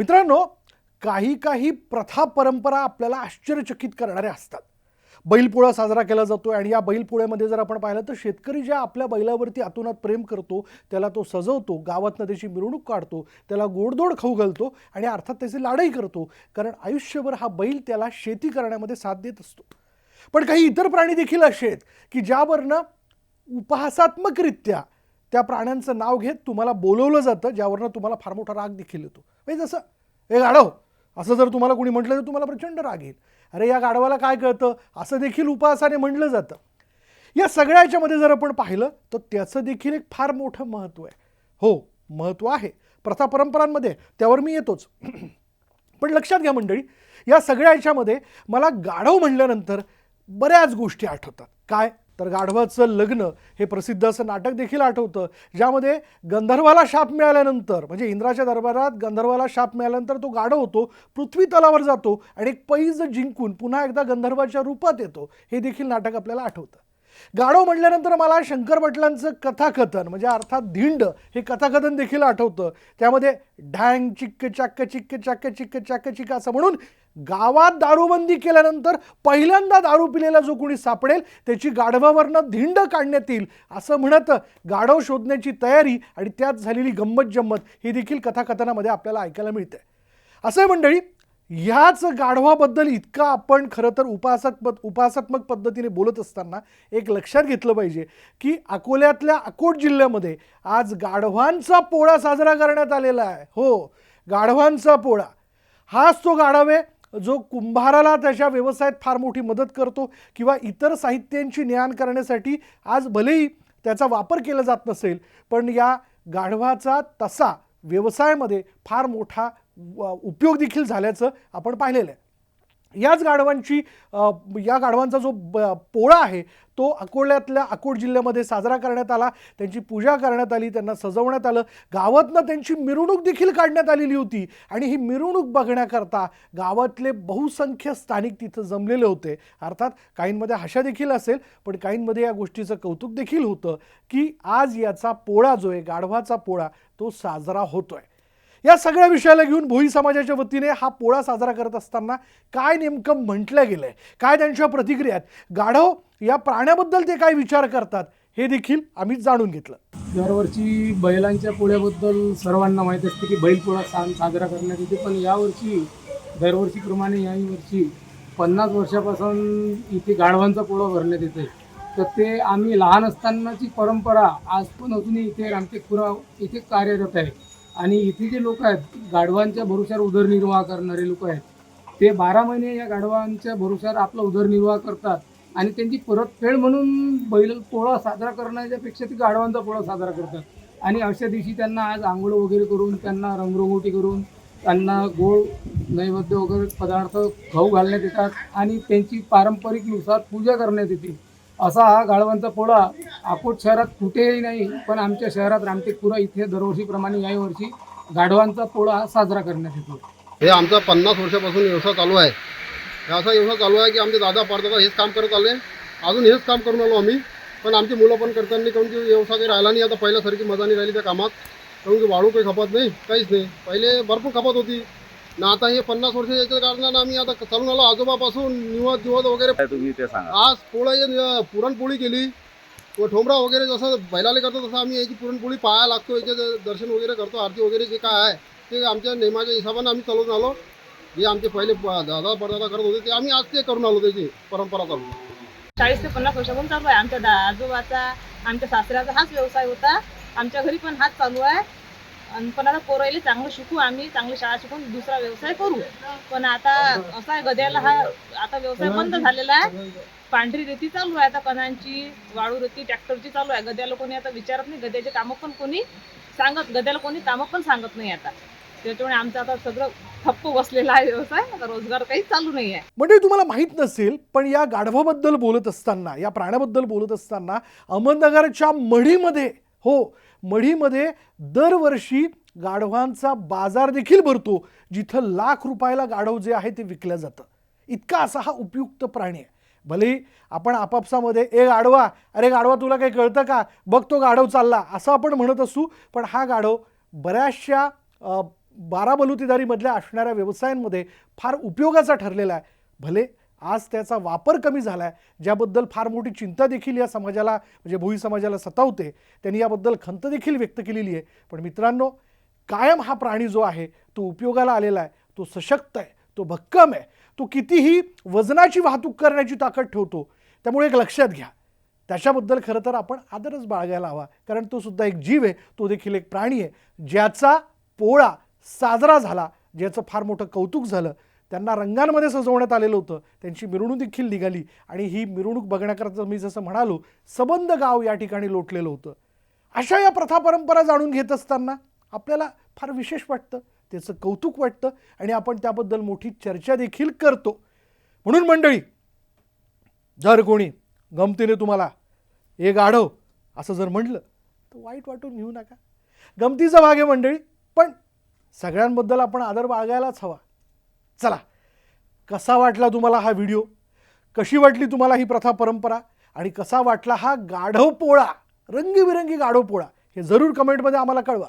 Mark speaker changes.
Speaker 1: मित्रांनो काही काही प्रथा परंपरा आपल्याला आश्चर्यचकित करणाऱ्या असतात. बैलपोळा साजरा केला जातो आणि या बैलपोळ्यामध्ये जर आपण पाहिलं तर शेतकरी ज्या आपल्या बैलावरती आतोनात प्रेम करतो त्याला तो सजवतो गावातनं त्याची मिरवणूक काढतो त्याला गोडधोड खाऊ घालतो आणि अर्थात त्याचे लाडही करतो कारण आयुष्यभर हा बैल त्याला शेती करण्यामध्ये साथ देत असतो. पण काही इतर प्राणी देखील असे आहेत की ज्यावरनं उपहासात्मकरित्या त्या प्राण्यांचं नाव घेत तुम्हाला बोलवलं जातं ज्यावरनं तुम्हाला फार मोठा राग देखील येतो. म्हणजे जसं हे गाढव असं जर तुम्हाला कोणी म्हटलं तर तुम्हाला प्रचंड राग येईल. अरे या गाढवाला काय कळतं? असं देखील उपहासाने म्हटलं जातं. या सगळ्या याच्यामध्ये जर आपण पाहिलं तर त्याचं देखील एक फार मोठं महत्त्व आहे. हो महत्त्व आहे. प्रथा परंपरांमध्ये त्यावर मी येतोच. पण लक्षात घ्या मंडळी या सगळ्या याच्यामध्ये मला गाढव म्हणल्यानंतर बऱ्याच गोष्टी आठवतात. काय? तर गाढवाचं लग्न हे प्रसिद्ध असं नाटक देखील आठवतं ज्यामध्ये गंधर्वाला शाप मिळाल्यानंतर म्हणजे इंद्राच्या दरबारात गंधर्वाला शाप मिळाल्यानंतर तो गाढव होतो पृथ्वी तलावर जातो आणि एक पैज जिंकून पुन्हा एकदा गंधर्वाच्या रूपात येतो. हे देखील नाटक आपल्याला आठवतं. गाढव म्हटल्यानंतर मला शंकर भटलांचं कथाकथन म्हणजे अर्थात धिंड हे कथाकथन देखील आठवतं. त्यामध्ये ढँग चिक्क चाक्क चिक्क चाक्क चिक्क चाक्क चिक्क असं म्हणून गावात दारूबंदी केल्यानंतर पहिल्यांदा दारू पिलेला जो कोणी सापडेल त्याची गाढवावरनं धिंड काढण्यात येईल असं म्हणत गाढव शोधण्याची तयारी आणि त्यात झालेली गंमत जम्मत ही देखील कथाकथनामध्ये आपल्याला ऐकायला मिळते असं आहे मंडळी ह्याच गाढवाबद्दल इतका आपण खरं तर उपासात्मक उपासात्मक पद्धतीने बोलत असताना एक लक्षात घेतलं पाहिजे की अकोल्यातल्या अकोट जिल्ह्यामध्ये आज गाढवांचा पोळा साजरा करण्यात आलेला आहे. हो गाढवांचा पोळा. हाच तो गाढव आहे जो कुंभाराला त्याच्या व्यवसायात फार मोठी मदत करतो किंवा इतर साहित्यांची ज्ञान करण्यासाठी आज भलेही त्याचा वापर केला जात नसेल पण या गाढवाचा तसा व्यवसायामध्ये फार मोठा उपयोग देखील झाल्याचं आपण पाहिलेलं आहे. याच गाढवांची या गाढवांचा जो ब- पोळा आहे तो अकोल्यातल्या अकोट जिल्ह्यामध्ये साजरा करण्यात आला. त्यांची पूजा करण्यात आली त्यांना सजवण्यात आलं. गावातनं त्यांची मिरवणूक देखील काढण्यात आलेली होती. आणि ही मिरवणूक बघण्याकरता गावातले बहुसंख्य स्थानिक तिथं जमलेले होते. अर्थात काहींमध्ये हशा देखील असेल पण काहींमध्ये या गोष्टीचं कौतुक देखील होतं की आज याचा पोळा जो आहे गाढवाचा पोळा तो साजरा होतोय. या सगळ्या विषयाला घेऊन भोई समाजाच्या वतीने हा पोळा साजरा करत असताना काय नेमकं म्हटलं गेलं आहे काय त्यांच्या प्रतिक्रियात? गाढव या प्राण्याबद्दल ते काय विचार करतात? हे देखील आम्ही जाणून घेतलं.
Speaker 2: दरवर्षी बैलांच्या पोळ्याबद्दल सर्वांना माहीत असते की बैल पोळा सण साजरा करण्यात येते. पण यावर्षी दरवर्षीप्रमाणे याही वर्षी पन्नास वर्षापासून इथे गाढवांचा पोळा भरण्यात येते तर ते आम्ही लहान असतानाची परंपरा आज पण अजूनही इथे रामटेकपुरा इथे कार्यरत आहे. आणि इथे जे लोक आहेत गाढवांच्या भरोश्यावर उदरनिर्वाह करणारे लोक आहेत ते बारा महिने या गाढवांच्या भरोश्यावर आपला उदरनिर्वाह करतात आणि त्यांची परतफेड म्हणून बैल पोळा साजरा करण्याच्या पेक्षा ते गाढवांचा पोळा साजरा करतात. आणि अशा दिवशी त्यांना आज आंघोळ वगैरे करून त्यांना रंगरंगोटी करून त्यांना गोड नैवेद्य वगैरे पदार्थ खाऊ घालण्यात येतात आणि त्यांची पारंपरिकनुसार पूजा करण्यात येते. असा हा गाढवांचा पोळा अकोट शहरात कुठेही नाही पण आमच्या शहरात रामटेकपुरा इथे दरवर्षीप्रमाणे याही वर्षी गाढवांचा पोळा हा साजरा करण्यात येतो.
Speaker 3: हे आमचा पन्नास वर्षापासून व्यवसाय चालू आहे. हे असा व्यवसाय चालू आहे की आमचे दादा परदादा हेच काम करत आले. अजून हेच काम करून आलो आम्ही पण आमची मुलं पण करताना काऊन की व्यवसाय काही राहिला नाही. आता पहिल्यासारखी मजा नाही राहिली त्या कामात. काऊन की वाळू काही खपत नाही काहीच नाही. पहिले भरपूर खपत होती. ना आता हे पन्नास वर्ष याच्या कारणानं आम्ही आता चालून आलो आजोबापासून निवत दिवत वगैरे.
Speaker 4: काय तुम्ही ते सांगा.
Speaker 3: आज नि- पुरणपोळी केली. व ठोंबरा वगैरे जसं बैलाले करतो तसं आम्ही याची पुरणपोळी पाहायला लागतो याचे दर्शन वगैरे करतो आरती वगैरे जे काय आहे ते आमच्या नेमाच्या हिशोबाने आम्ही चालवून आलो. जे आमचे पहिले दादा परदादा करत होते ते आम्ही आज ते करून आलो त्याची परंपरा चालू.
Speaker 5: चाळीस ते पन्नास वर्षापासून चालू आहे. आमच्या आजोबाचा आमच्या सासऱ्याचा हाच व्यवसाय होता. आमच्या घरी पण हाच चालू आहे. आणि पण आता चांगलं शिकू आम्ही चांगली शाळा शिकून दुसरा व्यवसाय करू. पण आता असा आहे गद्याला हा आता व्यवसाय बंद झालेला आहे. पांढरी रेती चालू आहे आता कणांची वाळू रेती ट्रॅक्टरची चालू आहे. गद्याला कोणी आता विचारत नाही गद्याचे कामं पण कोणी सांगत गद्याला कोणी कामं पण सांगत नाही आता. त्याच्यामुळे आमचं आता सगळं ठप्प बसलेला आहे व्यवसाय. आता रोजगार काही चालू नाही आहे.
Speaker 1: म्हणजे तुम्हाला माहीत नसेल पण या गाढवाबद्दल बोलत असताना या प्राण्याबद्दल बोलत असताना अहमदनगरच्या मढीमध्ये हो मढीमध्ये दरवर्षी गाढवांचा बाजार देखील भरतो जिथं लाख रुपयाला गाढव जे आहे ते विकलं जातं. इतका असा हा उपयुक्त प्राणी आहे. भले आपण आपापसामध्ये ए गाढवा अरे गाढवा तुला काही कळतं का? बघ तो गाढव चालला. असं आपण म्हणत असू पण हा गाढव बऱ्याचशा अ, बारा बलुतेदारीमधल्या असणाऱ्या व्यवसायांमध्ये फार उपयोगाचा ठरलेला आहे. भले आज त्याचा वापर कमी झाला आहे ज्याबद्दल फार मोठी चिंता देखील या समाजाला म्हणजे भोई समाजाला सतावते त्यांनी याबद्दल खंत देखील व्यक्त केलेली आहे. पण मित्रांनो कायम हा प्राणी जो आहे तो उपयोगाला आलेला आहे तो सशक्त आहे तो भक्कम आहे तो कितीही वजनाची वाहतूक करण्याची ताकद ठेवतो त्यामुळे एक लक्षात घ्या. त्याच्याबद्दल खरं तर आपण आदरच बाळगायला हवा कारण तो सुद्धा एक जीव आहे तो देखील एक प्राणी आहे ज्याचा पोळा साजरा झाला ज्याचं फार मोठं कौतुक झालं त्यांना रंगांमध्ये सजवण्यात आलेलं होतं. त्यांची मिरवणूक देखील निघाली. आणि ही मिरवणूक बघण्याकरता मी जसं म्हणालो सबंध गाव या ठिकाणी लोटलेलं होतं. अशा या प्रथा परंपरा जाणून घेत असताना आपल्याला फार विशेष वाटतं. त्याचं कौतुक वाटतं. आणि आपण त्याबद्दल मोठी चर्चा देखील करतो. म्हणून मंडळी जर कोणी गमतीने तुम्हाला एक आढव असं जर म्हटलं तर वाईट वाटून घेऊ नका. गमतीचा भाग आहे मंडळी पण सगळ्यांबद्दल आपण आदर बाळगायलाच हवा. चला कसा वाटला तुम्हाला हा व्हिडिओ? कशी वाटली तुम्हाला ही प्रथा परंपरा? आणि कसा वाटला हा गाढव पोळा रंगीबिरंगी गाढव पोळा? हे जरूर कमेंटमध्ये आम्हाला कळवा.